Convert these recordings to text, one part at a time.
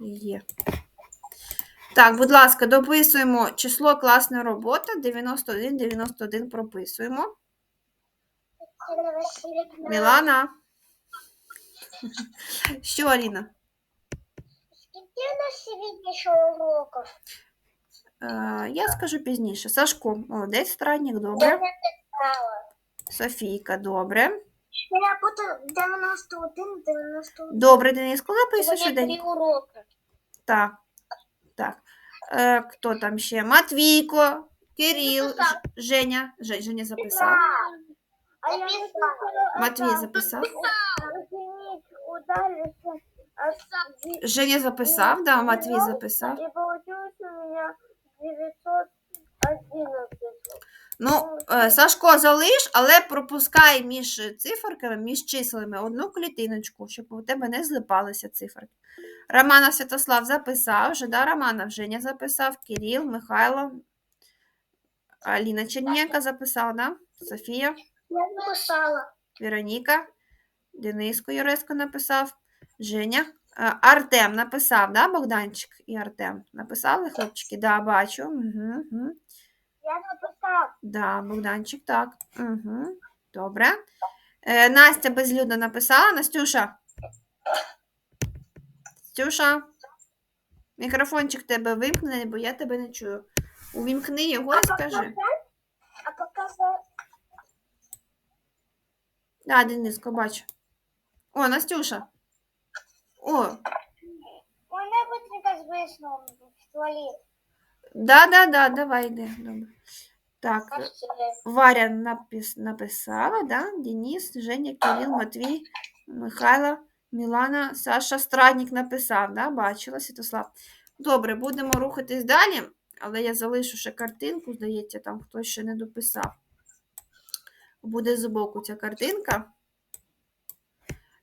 Є. Так, будь ласка, дописуємо число класна робота 91, 91 прописуємо. Мілана. Що, Аліна? Скільки у нас сьогодні ще уроків? Я скажу пізніше. Сашко, молодець, странник, добре. Софійка, добре. Я буду 91, 91. Добре, Дениско, три швиденько. уроки. Так. Так. Е, хто там ще? Матвійко, Кирил, Записав. Женя. Ж- Женя записав. А я. Матвій записав. Извините, ударился. Женя записав, да, Матвій записав. И получилось у меня 911. Ну, е, Сашко, залиш, але пропускай між циферками, між числами одну клітиночку, щоб у тебе не злипалися циферки. Романа Святослав записав, вже, да, Романа Женя записав, Кирил, Михайло, Аліна Чернєнка записала, да? Софія, Я написала. Вероніка, Дениско Юреско написав, Женя. Е, Артем написав, да, Богданчик і Артем? Написали, хлопчики? Да, бачу. Угу, угу. Я написала. Да, Богданчик, так. Угу. Добре. Е, Настя безлюдно написала. Настюша. Настюша. Мікрофончик тебе вимкнений, бо я тебе не чую. Увімкни його і скажи. А показать? Да, Дениско, бачу. О, Настюша. О, Мене быстренько звиснув в туалет. Да, да, да, давай йди. Добре. Так. Варя напис... написала, да? Денис, Женя, Кирил, Матвій, Михайло, Мілана, Саша Страдник написав, да? Бачила, Святослав. Добре, будемо рухатись далі, але я залишу ще картинку, здається, там хтось ще не дописав. Буде збоку ця картинка.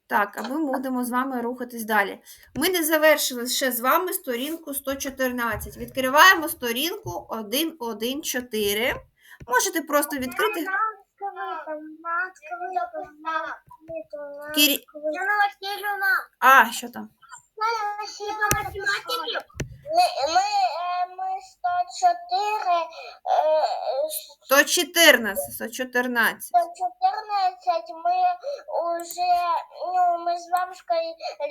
Так, а ми будемо з вами рухатись далі. Ми не завершили ще з вами сторінку 114. Відкриваємо сторінку 114. Можете просто відкрити. Кирі- А, що там? Яна Васильівна, математики. Ми, ми, е, ми 104, е, 114, 114. 114, мы уже, ну, мы с бабушкой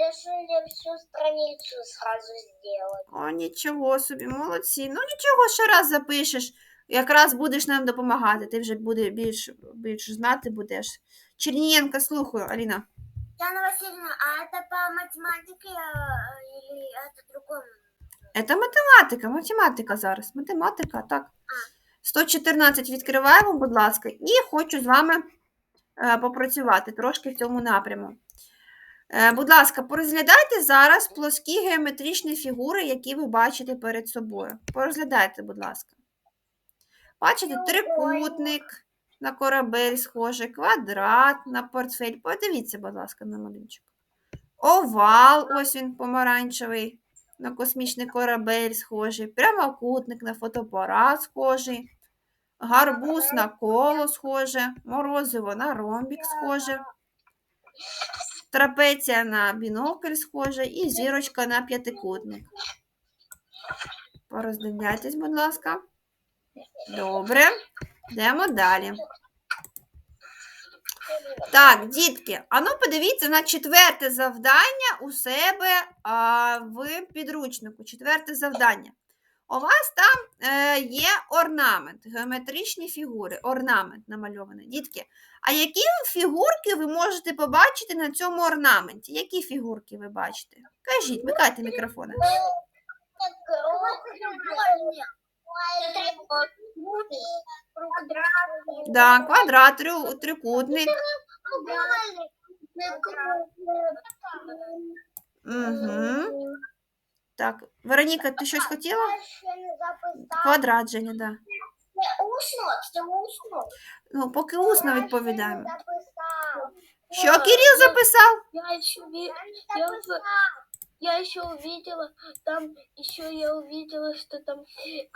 решили всю страницу сразу сделать. О, нічого собі, молодці. Ну нічого, ще раз запишеш. Якраз будеш нам допомагати. Ти вже буде більш, більш знати будеш. Чернієнка, слухаю, Аліна. Яна Васильевна, а это по математике или это другому? Це математика, математика зараз. Математика, так. 114 відкриваємо, будь ласка, і хочу з вами е, попрацювати трошки в цьому напряму. Е, Будь ласка, порозглядайте зараз плоскі геометричні фігури, які ви бачите перед собою. Порозглядайте, будь ласка. Бачите, трикутник на корабель схожий, квадрат на портфель. Подивіться, будь ласка, на малюнчик. Овал, ось він помаранчевий, на космічний корабель схожий, прямокутник на фотоапарат схожий, гарбуз на коло схоже, морозиво на ромбік схоже, трапеція на бінокль схоже і зірочка на п'ятикутник. Пороздивляйтесь, будь ласка. Добре. Йдемо далі. Так, дітки, а ну подивіться на четверте завдання у себе а, в підручнику. Четверте завдання. У вас там е, є орнамент, геометричні фігури, орнамент намальований. Дітки, а які фігурки ви можете побачити на цьому орнаменті? Які фігурки ви бачите? Кажіть, вмикайте мікрофони. Да, квадрат, трю- трикутник. Угу. Так, Вероніка, ти щось хотіла? Квадрат, Женя, да. Усно, це усно. Ну, поки усно відповідаємо. Що Кирил записав? Я. Я я еще увидела, там еще я увидела, что там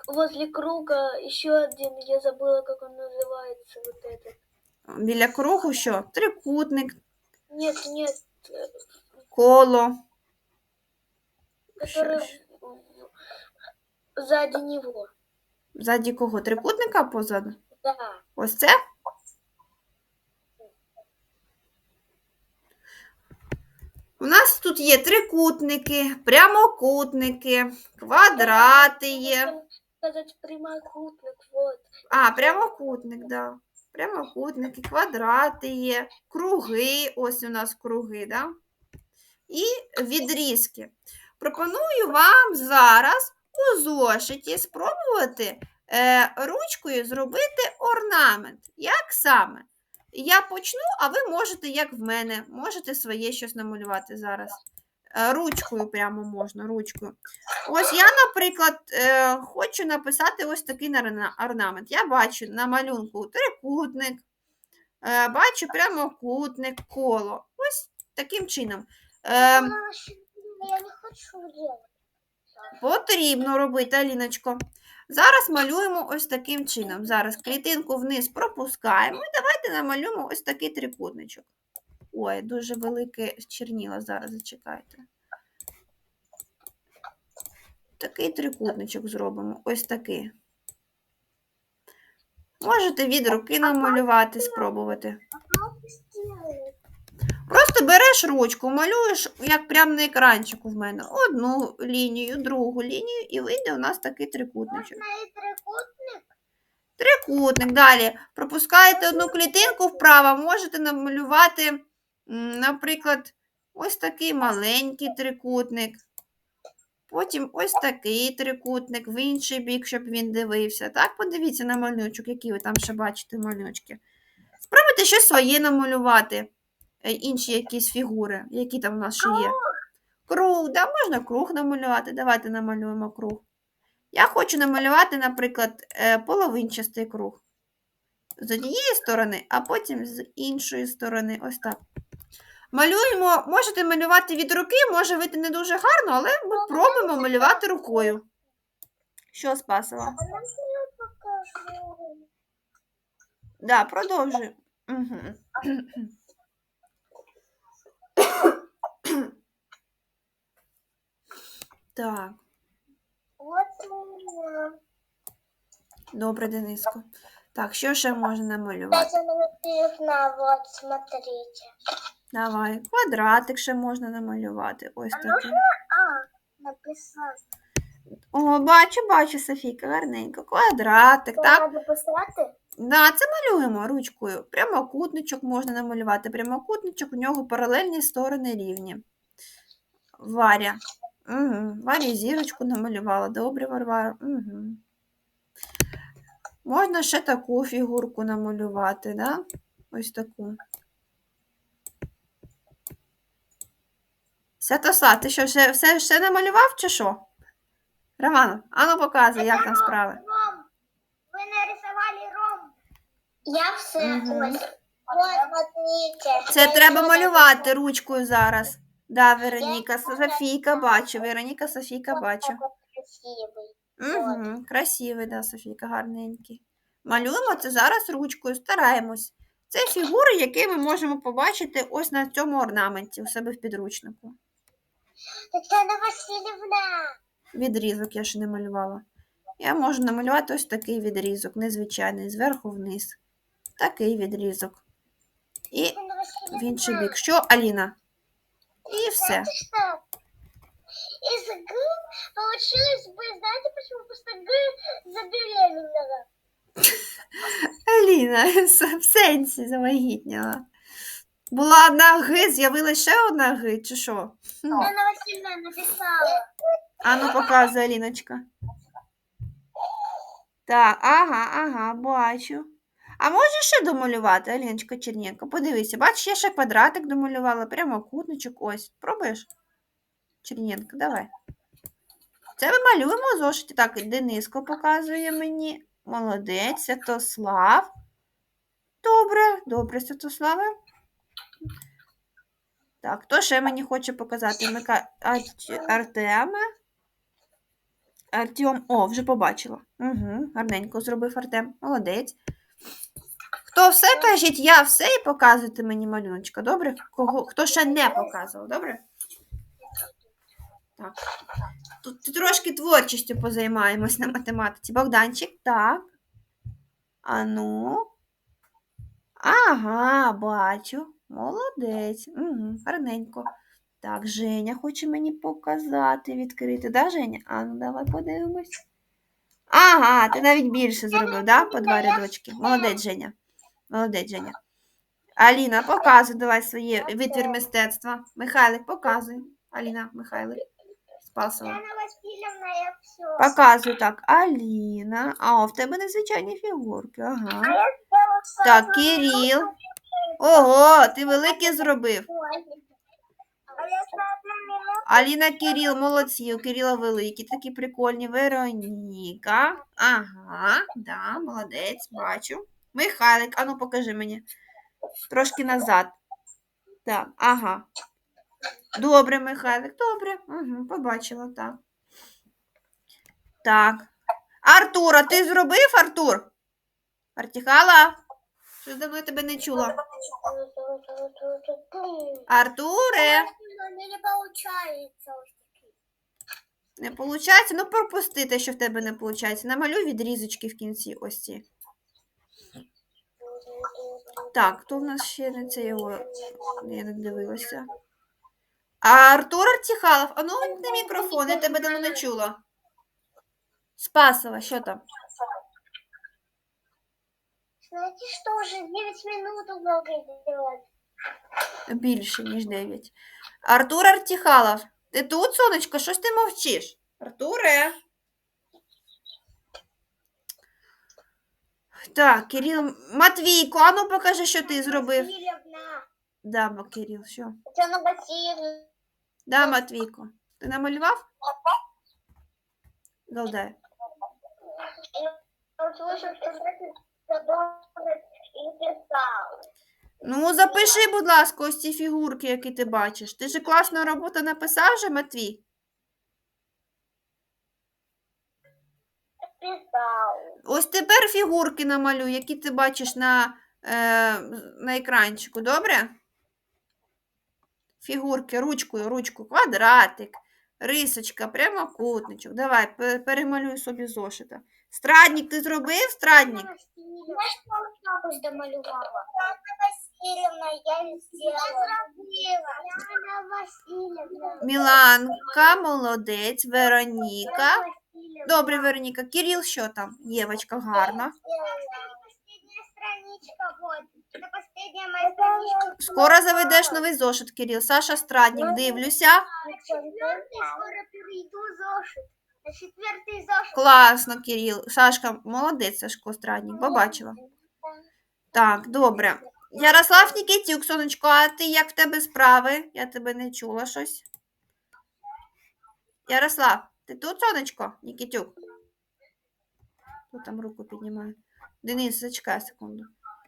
возле круга еще один, я забыла, как он называется, вот этот. Біля кругу що? Трикутник, Нет, нет, э, коло. который в- в- сзади него. Ззаді кого? Трикутника позаду? Да. Ось це? У нас тут є трикутники, прямокутники, квадрати є. Прямокутник, вот. А, прямокутник, да. Прямокутники, квадрати є, круги, ось у нас круги, да? І відрізки. Пропоную вам зараз у зошиті спробувати е, ручкою зробити орнамент. Як саме? Я почну, а ви можете, як в мене, можете своє щось намалювати зараз. Е, ручкою прямо можна, ручкою. Ось я, наприклад, е, хочу написати ось такий орнамент. Я бачу на малюнку трикутник, е, бачу прямокутник, коло. Ось таким чином. Е, Я не хочу делать. Потрібно робити, Аліночко. Зараз малюємо ось таким чином. Зараз клітинку вниз пропускаємо і давайте намалюємо ось такий трикутничок. Ой, дуже велике черніло зараз зачекайте. Такий трикутничок зробимо. Ось такий. Можете від руки намалювати, спробувати. Просто береш ручку, малюєш, як прямо на екранчику в мене. Одну лінію, другу лінію, і вийде у нас такий трикутничок. Можна і трикутник? Трикутник. Далі пропускаєте одну клітинку вправо, можете намалювати, наприклад, ось такий маленький трикутник. Потім ось такий трикутник в інший бік, щоб він дивився. Так, подивіться на малюночок, які ви там ще бачите малюночки. Спробуйте щось своє намалювати, інші якісь фігури, які там у нас ще є. Круг, да, можна круг намалювати. Давайте намалюємо круг. Я хочу намалювати, наприклад, е, половинчастий круг. З однієї сторони, а потім з іншої сторони. Ось так. Малюємо, можете малювати від руки, може вийти не дуже гарно, але ми пробуємо малювати рукою. Що, Спасова? А нам я. Да, продовжуй. Угу. Так, Вот добре, Дениско. Так, що ще можна намалювати? Вот, смотрите. Давай, квадратик ще можна намалювати. Ось такий. А, написано. О, бачу, бачу, Софійка, гарненько. Квадратик, так? Треба писати? Да, це малюємо ручкою. Прямокутничок можна намалювати. Прямокутничок, у нього паралельні сторони рівні. Варя. Угу. Варя зірочку намалювала. Добре, Варвара. Угу. Можна ще таку фігурку намалювати, да? Ось таку. Святослав, ти що, ще, все ще намалював чи що? Роман, ану показуй, як там справи. Я все. Мгм. Ось. Вот, смотрите. Це треба малювати ручкою зараз. Да, Вероніка, Софійка бачу. Вероніка, Софійка бачу. Красивий. Угу, красивий, да, Софійка, гарненький. Малюємо це зараз ручкою, стараємось. Це фігури, які ми можемо побачити ось на цьому орнаменті у себе в підручнику. Тетяна Васильівна. Відрізок я ще не малювала. Я можу намалювати ось такий відрізок, незвичайний, зверху вниз. Такий відрізок. І Тетяна Васильівна. в інший бік. Що, Аліна? І все. Из Г получилось бы, знаете почему? Просто Г забеременела. Аліна, в сенсі завагітніла. Була одна Г, з'явилася ще одна Г, чи що? Ну, Тетяна Васильівна написала. а ну показуй, Аліночка. Так, ага, ага, бачу. А можеш ще домалювати, Аліночка Черненко? Подивися, бачиш, я ще квадратик домалювала, прямокутничок, ось. Пробуєш? Черненко, давай. Це ми малюємо у зошиті. Так, Дениско показує мені. Молодець, Святослав. Добре, добре, Святославе. Так, хто ще мені хоче показати? Мика... Артеме. Артем. О, вже побачила. Угу, гарненько зробив Артем. Молодець. Хто все кажіть, я все і показуйте мені малюночка, добре? Кого, хто ще не показував, добре? Так. Тут трошки творчістю позаймаємось на математиці. Богданчик, так. А ну. Ага, бачу. Молодець. Угу, гарненько. Так, Женя хоче мені показати, відкрити. Да, Женя? А ну давай подивимось. Ага, ти навіть більше зробив, да? По два рядочки. Молодець, Женя. Молодець, Женя. Аліна, показуй давай своє витвір мистецтва. Михайлик, показуй. Аліна, Михайлик. Спасова. Показуй так. Аліна. А, в тебе незвичайні фігурки. Ага. Так, Кирил. Ого, ти велике зробив. Аліна Кирил, молодці, у Кирила великі, такі прикольні. Вероніка. Ага, да, молодець, бачу. Михайлик, ану покажи мені. Трошки назад. Так, ага. Добре, Михайлик, добре. Угу, побачила, так. Так. Артура, ти зробив, Артур? Артіхала? Що давно я тебе не чула? Артуре, не получается. не виходить? Ну, пропусти те, що в тебе не виходить. Намалюй відрізочки в кінці ось ці. Так, то в нас ще не це його. Я не дивилася. А Артур Артіхалов, а ну на мікрофон, я тебе давно не чула. Спасова, що там? Знаете что, уже 9 минут много делать. Більше, ніж 9. Артур Артіхалов, ти тут, сонечко, що ж ти мовчиш? Артуре. Так, Кирил, Матвійко, а ну покажи, що ти зробив. Да, бо Кирил, що? Татьяна Васильевна. Да, Матвійко. Ти намалював? Писал. Ну, запиши, будь ласка, ось ці фігурки, які ти бачиш. Ти ж класну роботу написав же, Матвій? Ось тепер фігурки намалюй, які ти бачиш на, е, на екранчику, добре? Фігурки, ручкою, ручку, квадратик, рисочка, прямокутничок. Давай, перемалюй собі зошита. Страдник ти зробив, страдник? Что я домалювала? Яна Васильевна, я сделала. Яна Міланка, молодець, Вероніка. Яна Васильевна. Добре, Вероніка. Кирил, що там? Євочка, гарно. Последняя страничка, вот. Это последняя моя страничка. Скоро заведеш новий зошит, Кирил. Саша Страдник, дивлюся. На четвертый скоро перейду зошит. На четвертый зошит. Класно, Кирил. Сашка, молодець, Сашко Страдник, побачила. Так, добре. Ярослав Нікітюк, сонечко, а ти як в тебе справи? Я тебе не чула щось. Ярослав, ти тут, сонечко? Нікітюк? Хто там руку піднімає? Денис, зачекай секунду.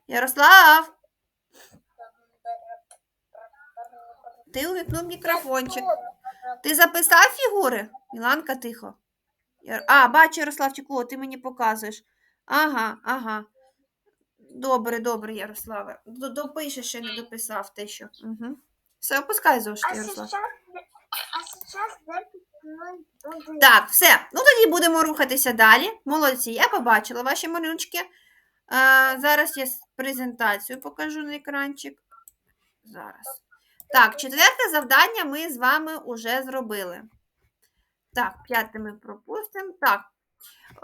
Ярослав! Ти увікнув мікрофончик. Ти записав фігури? Міланка, тихо. А, бачу, Ярославчику, о, ти мені показуєш. Ага, ага. Добре, добре, Ярославе. Допишеш, ще не дописав те, що. Угу. Все, опускай зошит, А Ярослав. Так, все. Ну тоді будемо рухатися далі. Молодці, я побачила ваші малюночки. Зараз я презентацію покажу на екранчик. Зараз. Так, четверте завдання ми з вами вже зробили. Так, п'яте ми пропустимо. Так.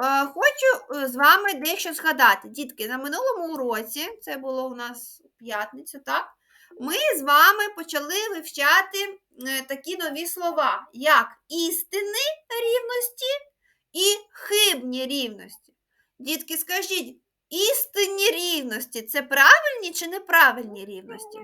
Е, хочу е, з вами дещо згадати. Дітки, на минулому уроці, це було у нас п'ятницю, так? Ми з вами почали вивчати е, такі нові слова, як істини рівності і хибні рівності. Дітки, скажіть, істинні рівності це правильні чи неправильні рівності?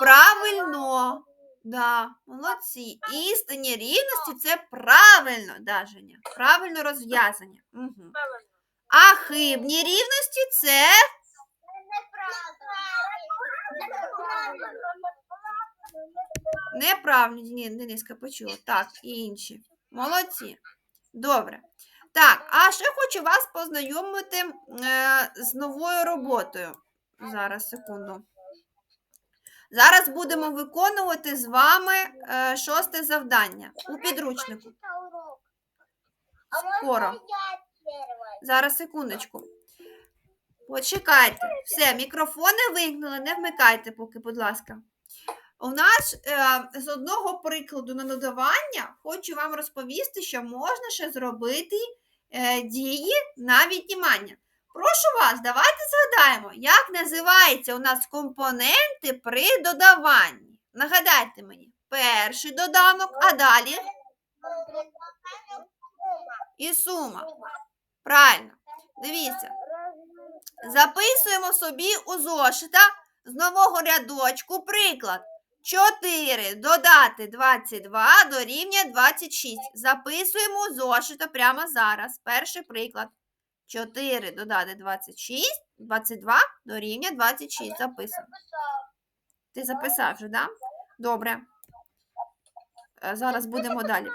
Правильно. Да, молодці. Істинні рівності це правильно, да, Женя. Правильно розв'язання. Угу. А хибні рівності це неправильно. Ні, Дениска почула. Так, і інші. Молодці. Добре. Так, а ще хочу вас познайомити е, з новою роботою. Зараз, секунду. Зараз будемо виконувати з вами е, шосте завдання у підручнику. Скоро. Зараз секундочку. Почекайте. Все, мікрофони вимкнули, не вмикайте поки, будь ласка. У нас е, з одного прикладу на додавання хочу вам розповісти, що можна ще зробити е, дії на віднімання. Прошу вас, давайте згадаємо, як називаються у нас компоненти при додаванні. Нагадайте мені, перший доданок, а далі і сума. Правильно. Дивіться. Записуємо собі у зошита з нового рядочку приклад. 4 додати 22 дорівнює 26. Записуємо у зошита прямо зараз. Перший приклад. 4 додати 26, 22 дорівнює 26. Записуємо. Ти записав вже, так? Да? Добре. Е, Зараз будемо далі.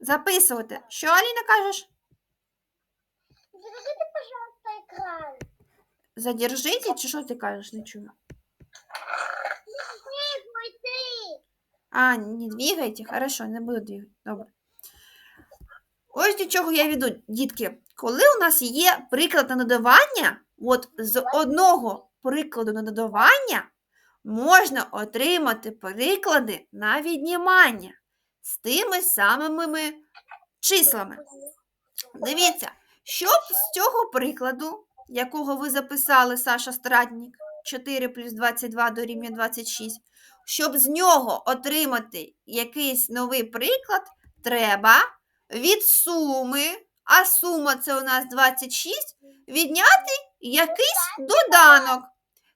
Пожалуйста, экран. надо. Записувати. Що, Аліна, кажеш? Закажите, пожалуйста, экран. Задержите, чи що ти кажеш, не чую? Снег мой ты. А, не двигайте, хорошо, не буду двигати. Добре. Ось до чого я веду, дітки. Коли у нас є приклад на додавання, от з одного прикладу на додавання можна отримати приклади на віднімання з тими самими числами. Дивіться, щоб з цього прикладу, якого ви записали, Саша Стратнік, 4 плюс 22 дорівнює 26, щоб з нього отримати якийсь новий приклад, треба від суми, а сума це у нас 26, відняти якийсь доданок.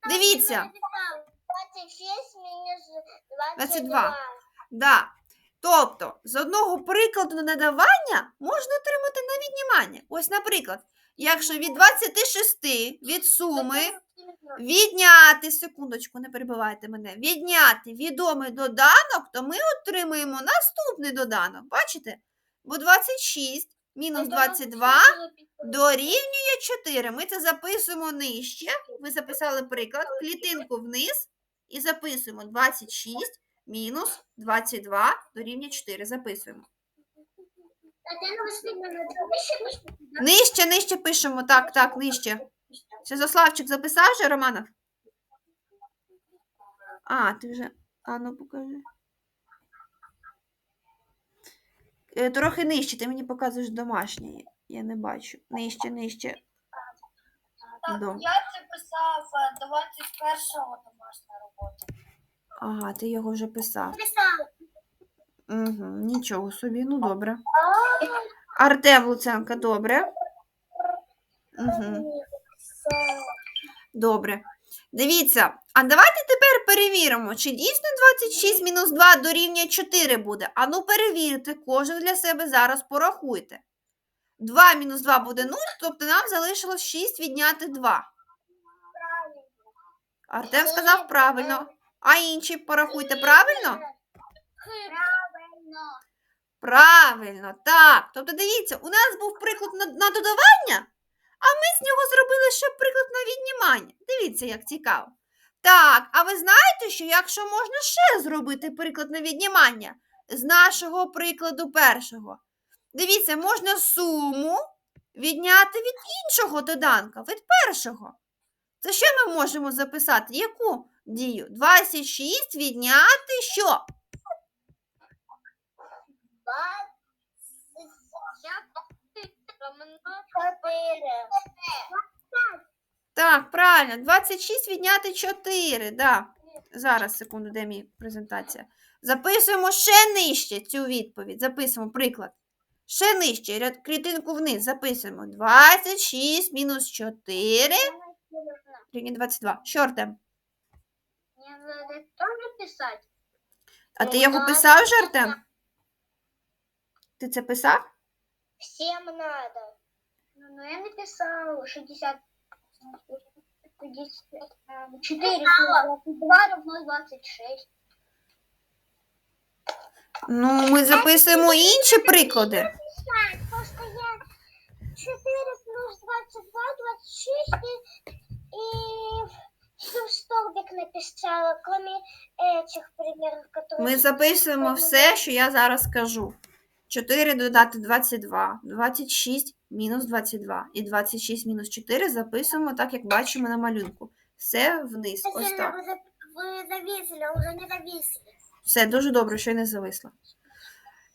Дивіться, 26 минус 22. 22. да. Тобто, з одного прикладу на надавання можна отримати на віднімання. Ось, наприклад, якщо від 26 від суми відняти, секундочку, не перебивайте мене, відняти відомий доданок, то ми отримуємо наступний доданок. Бачите? Бо 26 мінус 22 дорівнює 4. Ми це записуємо нижче. Ви записали приклад, клітинку вниз і записуємо 26 мінус 22 дорівнює 4. Записуємо. Еще Нижче, нижче пишемо. Так, так, нижче. Святославчик записав вже, Романов? А, ти вже. А ну покажи. Е, Трохи нижче, ти мені показуєш домашнє. Я не бачу. Нижче, нижче. До. Я це писав 21-го домашня робота. Ага, ти його вже писав. Угу, нічого собі, ну добре. Артем Луценко, добре. Угу. Добре. Дивіться, а давайте тепер перевіримо, чи дійсно 26 мінус 2 дорівнює 4 буде. А ну перевірте, кожен для себе зараз порахуйте. 2 мінус 2 буде 0, тобто нам залишилось 6 відняти 2. Артем сказав правильно. А інші порахуйте правильно? Правильно. Правильно, так. Тобто, дивіться, у нас був приклад на, на додавання, а ми з нього зробили ще приклад на віднімання. Дивіться, як цікаво. Так, а ви знаєте, що якщо можна ще зробити приклад на віднімання з нашого прикладу першого? Дивіться, можна суму відняти від іншого доданка, від першого. Це що ми можемо записати? Яку дію? 26 відняти що? Четыре. Так, правильно, 26 відняти 4. Да. Зараз, секунду, де мій презентація. Записуємо ще нижче цю відповідь. Записуємо приклад. Ще нижче, клітинку вниз записуємо. 26 мінус 4 рівня 22. Що, Артем? Мне надо тоже писать. А ти його писав вже, Артем? Ти це писав? Всем надо. Ну, ну, я написала 60. 4 плюс 22 равно 26. Ну, ми записуємо інші приклади. Просто я 4 плюс 22, 26 и, и написала, кроме этих примеров, которые... Ми записуємо все, що я зараз скажу. 4 додати 22, 26 мінус 22 і 26 мінус 4 записуємо так, як бачимо на малюнку. Все вниз. Ось так. Вы, за- вы зависели, уже не зависели. Все дуже добре, що я не зависла.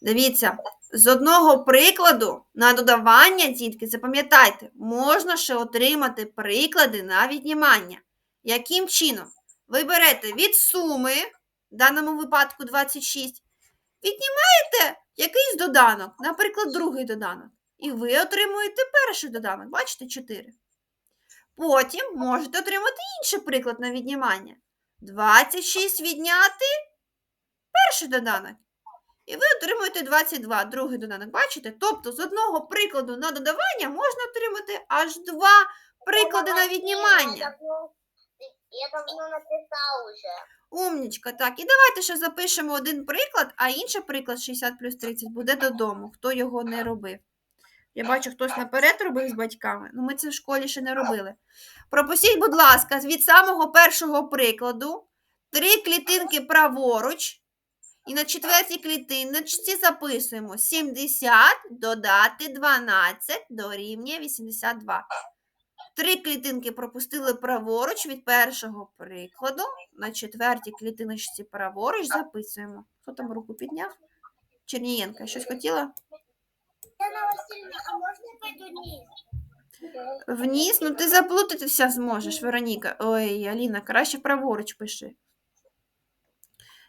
Дивіться, з одного прикладу на додавання, дітки, запам'ятайте, можна ще отримати приклади на віднімання. яким чином? Ви берете від суми, в даному випадку 26, віднімаєте якийсь доданок, наприклад, другий доданок. І ви отримуєте перший доданок, бачите, 4. Потім можете отримати інший приклад на віднімання. 26 відняти перший доданок. І ви отримуєте 22, другий доданок. Бачите? Тобто з одного прикладу на додавання можна отримати аж два приклади на віднімання. Я давно написал уже. Умнічка, так. І давайте ще запишемо один приклад, а інший приклад 60 плюс 30 буде додому, хто його не робив. Я бачу, хтось наперед робив з батьками. Ну, ми це в школі ще не робили. Пропустіть, будь ласка, від самого першого прикладу три клітинки праворуч. І на четвертій клітиночці записуємо 70 додати 12 дорівнює 82. Три клітинки пропустили праворуч від першого прикладу. На четвертій клітиночці праворуч записуємо. Хто там руку підняв? Чернієнка, щось хотіла? Яна Васильевна, а можно я пойду вниз? Вниз, ну ти заплутатися зможеш, Вероніка. Ой, Аліна, краще праворуч пиши.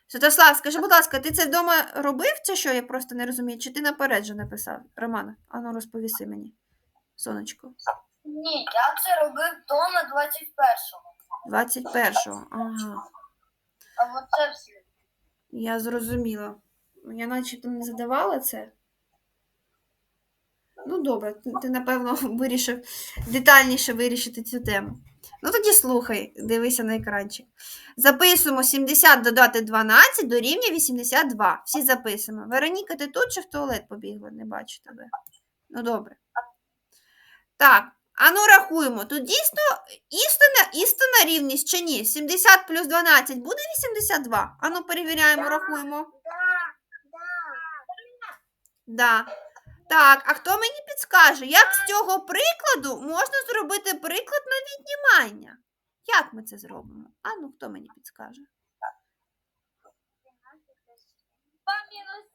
Святослав, скажи, будь ласка, ти це вдома робив, це що я просто не розумію? Чи ти наперед же написав? Романа, ану розповіси мені. Сонечко. Ні, я це робив вдома 21-го. 21-го. Ага. А от це все. Я зрозуміла. Я начебто не задавала це. Ну, добре, ти, напевно, вирішив детальніше вирішити цю тему. Ну, тоді слухай, дивися на екранчик. Записуємо 70 додати 12 дорівнює 82. Всі записуємо. Вероніка, ти тут чи в туалет побігла? Не бачу тебе. Ну, добре. Так, а ну рахуємо. Тут дійсно істинна, істинна рівність чи ні? 70 плюс 12 буде 82? А ну перевіряємо, рахуємо. Да, Да. Так, а хто мені підскаже, як з цього прикладу можна зробити приклад на віднімання? Як ми це зробимо? А ну хто мені підскаже? 2 мінус 70.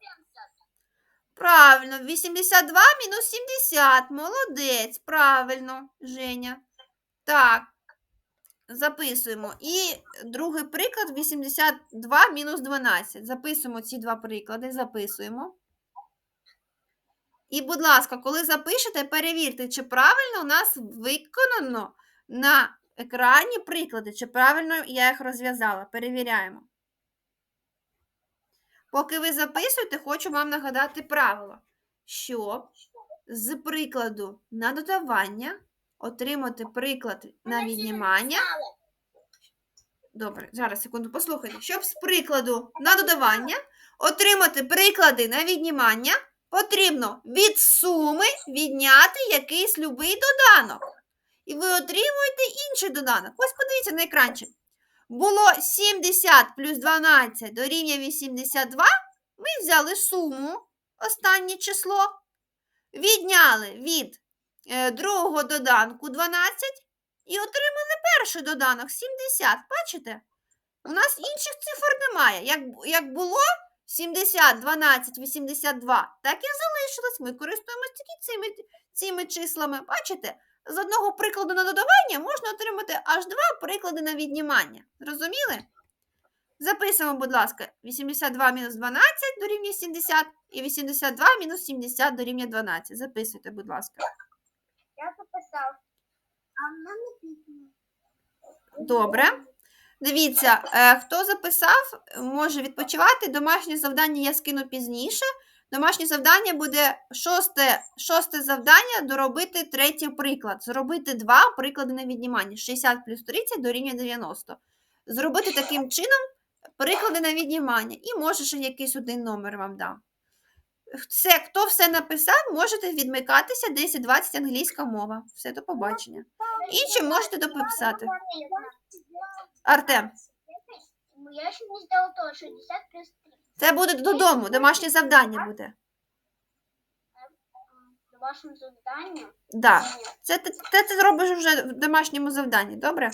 Правильно, 82 мінус 70. Молодець, правильно, Женя. Так, записуємо. І другий приклад 82 мінус 12. Записуємо ці два приклади, записуємо. І, будь ласка, коли запишете, перевірте, чи правильно у нас виконано на екрані приклади, чи правильно я їх розв'язала. Перевіряємо. Поки ви записуєте, хочу вам нагадати правило, що з прикладу на додавання отримати приклад на віднімання. Добре, зараз секунду, послухайте. Щоб з прикладу на додавання отримати приклади на віднімання, потрібно від суми відняти якийсь любий доданок. І ви отримуєте інший доданок. Ось подивіться на екранчик. Було 70 плюс 12 дорівнює 82. Ми взяли суму, останнє число, відняли від е, другого доданку 12 і отримали перший доданок 70. Бачите? У нас інших цифр немає. Як, як було 70, 12, 82, так і залишилось. Ми користуємося тільки цими, цими числами. Бачите? З одного прикладу на додавання можна отримати аж два приклади на віднімання. Зрозуміли? Записуємо, будь ласка, 82 мінус 12 дорівнює 70 і 82 мінус 70 дорівнює 12. Записуйте, будь ласка. Я записал. А в мене написано. Добре. Дивіться, е, хто записав, може відпочивати. Домашнє завдання я скину пізніше. Домашнє завдання буде шосте, шосте завдання доробити третій приклад. Зробити два приклади на віднімання. 60 плюс 30 дорівнює 90. Зробити таким чином приклади на віднімання. І може ще якийсь один номер вам дам. Все, хто все написав, можете відмикатися 10-20 англійська мова. Все, до побачення. Інші можете дописати. Артем, Я еще не сделал то, 60 плюс 3. Це буде додому, домашнє завдання буде. Вашем задании. Да. Це ти, ти це зробиш вже в домашньому завданні, добре?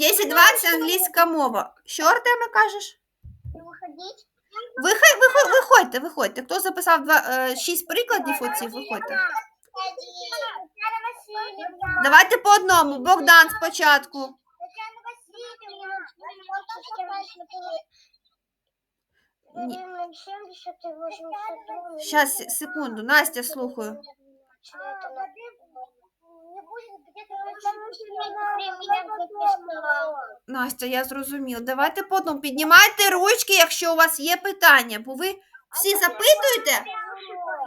Ходить? 10-20 англійська мова. Що, Артеме, кажеш? Вихай, вихай, виходьте, виходьте. Хто записав два, е, шість прикладів оці, виходьте. Давайте по одному. Богдан спочатку. Татьяна Васильевна. Ні. 70 и 82. Щас, секунду. Настя, слухаю. Настя, я зрозуміла. Давайте по одному. Піднімайте ручки, якщо у вас є питання, бо ви всі запитуєте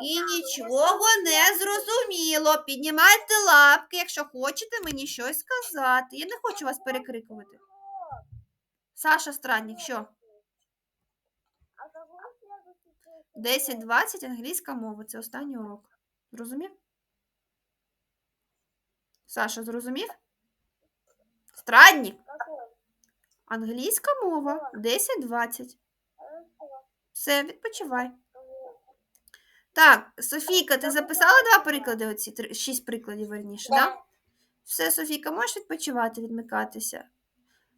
і нічого не зрозуміло. Піднімайте лапки, якщо хочете мені щось сказати. Я не хочу вас перекрикувати. Саша Странник, що? 10-20 англійська мова. Це останній урок. Зрозумів? Саша, зрозумів? Странник. Англійська мова 10-20. Все, відпочивай. Так, Софійка, ти записала два приклади, оці три- шість прикладів верніше, так? Да? Все, Софійка, можеш відпочивати, відмикатися.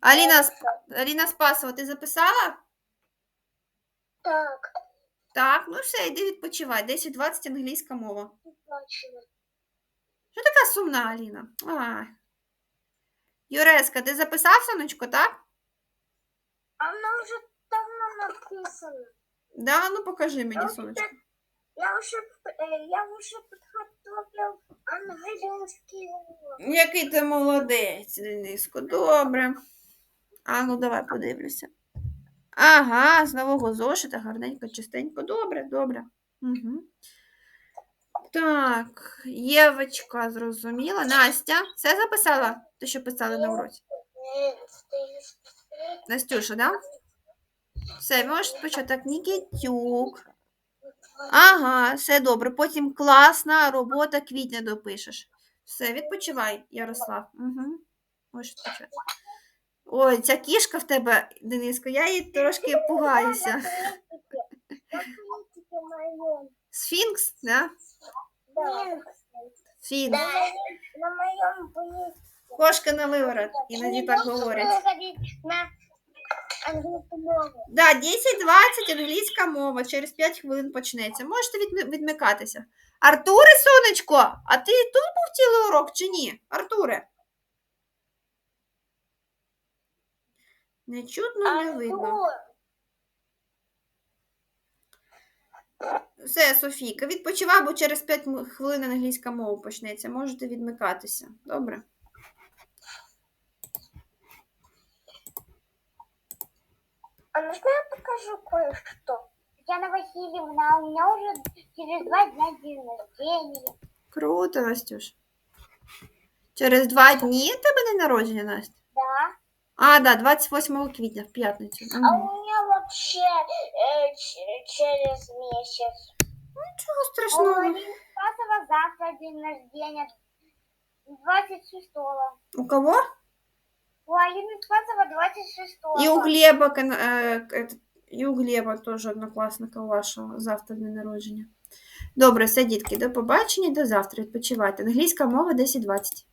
Аліна, Сп- Аліна Спасова, ти записала? Так, Так, ну все, йди відпочивай. 10-20 англійська мова. точно. Що така сумна, Аліна? А. Юреска, ти записав, сонечко, так? Она уже давно написана. Да, ну покажи мені, сонечко. Я уже, э, я уже подготовил английский урок. Який ти молодець, Дениско, добре. А ну давай подивлюся. Ага, з нового зошита, гарненько, чистенько. Добре, добре. Угу. Так, Євочка зрозуміла. Настя, все записала? Ти що писала на уроці? Настюша, да? Все, можеш почати так, Нікітюк. Ага, все добре. Потім класна робота квітня допишеш. Все, відпочивай, Ярослав. Угу. Можеш. Ой, ця кішка в тебе, Дениско, я її трошки пугаюся. Сфінкс, да? Сфінкс. На будет Кошка на виворот, іноді так говорять. На английскую. Да, 10-20 англійська мова. Через 5 хвилин почнеться. Можете відми- відмикатися. Артуре, сонечко, а ти тут був цілий урок чи ні? Артуре? Не чутно, не видно. Все, Софійка, відпочивай, бо через 5 хвилин англійська мова почнеться. Можете відмикатися. Добре? можно я покажу кое-что? Татьяна Васильевна, у меня уже через два дня день рождения. Круто, Настюш. Через два дні в тебе день народження, Настя? Да. А, да, 28 квітня, в п'ятницю. А Мгм. у меня вообще э, ч- через месяц. Нічого У страшного. Алины Спасова завтра день рождения. 26-го. У кого? У Алины Спасова 26 И у Глеба, э, этот, і у Глеба теж однокласника вашого завтра день народження. Добре, все, дітки, до побачення, до завтра. Відпочивайте. Англійська мова 10-20.